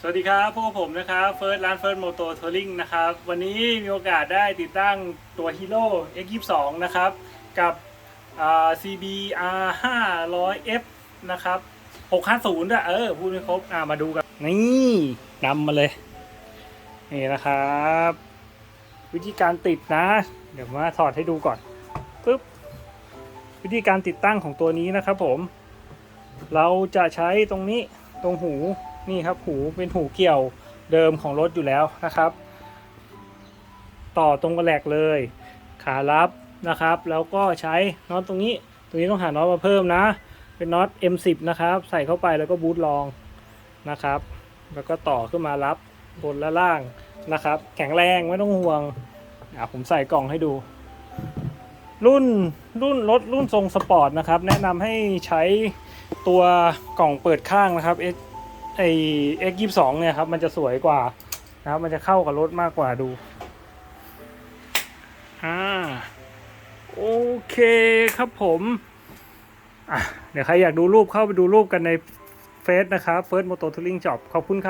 สวัสดีครับพวกผมนะครับเฟิร์สร้านเฟิร์สโมโตทัวริงนะครับวันนี้มีโอกาสได้ติดตั้งตัว Hero X22 นะครับกับอ่า CBR 500F นะครับ650ด้วยเออพูดไม่ครบอ่ามาดูกันนี่นำมาเลยนี่นะครับ วิธีการติดนะ เดี๋ยวมาถอดให้ดูก่อนปึ๊บวิธีการติดตั้งของตัวนี้นะครับผม เราจะใช้ตรงนี้ตรงหู นี่ครับหูเป็นหูเกี่ยวเดิมของรถอยู่แล้วนะครับ ต่อตรงกระแหลกเลย ขารับนะครับ แล้วก็ใช้น็อตตรงนี้ ตรงนี้ต้องหาน็อตมาเพิ่มนะ เป็นน็อต M10 นะครับ ใส่เข้าไปแล้วก็บูทรองนะครับ แล้วก็ต่อขึ้นมารับบนและล่างนะครับ แข็งแรงไม่ต้องห่วงอะผมใส่กล่องให้ดูรุ่นรุ่นรถรุ่นทรงสปอร์ตนะครับ แนะนำให้ใช้ตัวกล่องเปิดข้างนะครับ ไอ X ยี่สองเนี่ยครับ มันจะสวยกว่านะครับ มันจะเข้ากับรถมากกว่าดูอ่าโอเคครับผมอะเดี๋ยวใครอยากดูรูปเข้าไปดูรูปกันในเฟซนะครับ First Motor Touring Shop ขอบคุณครับ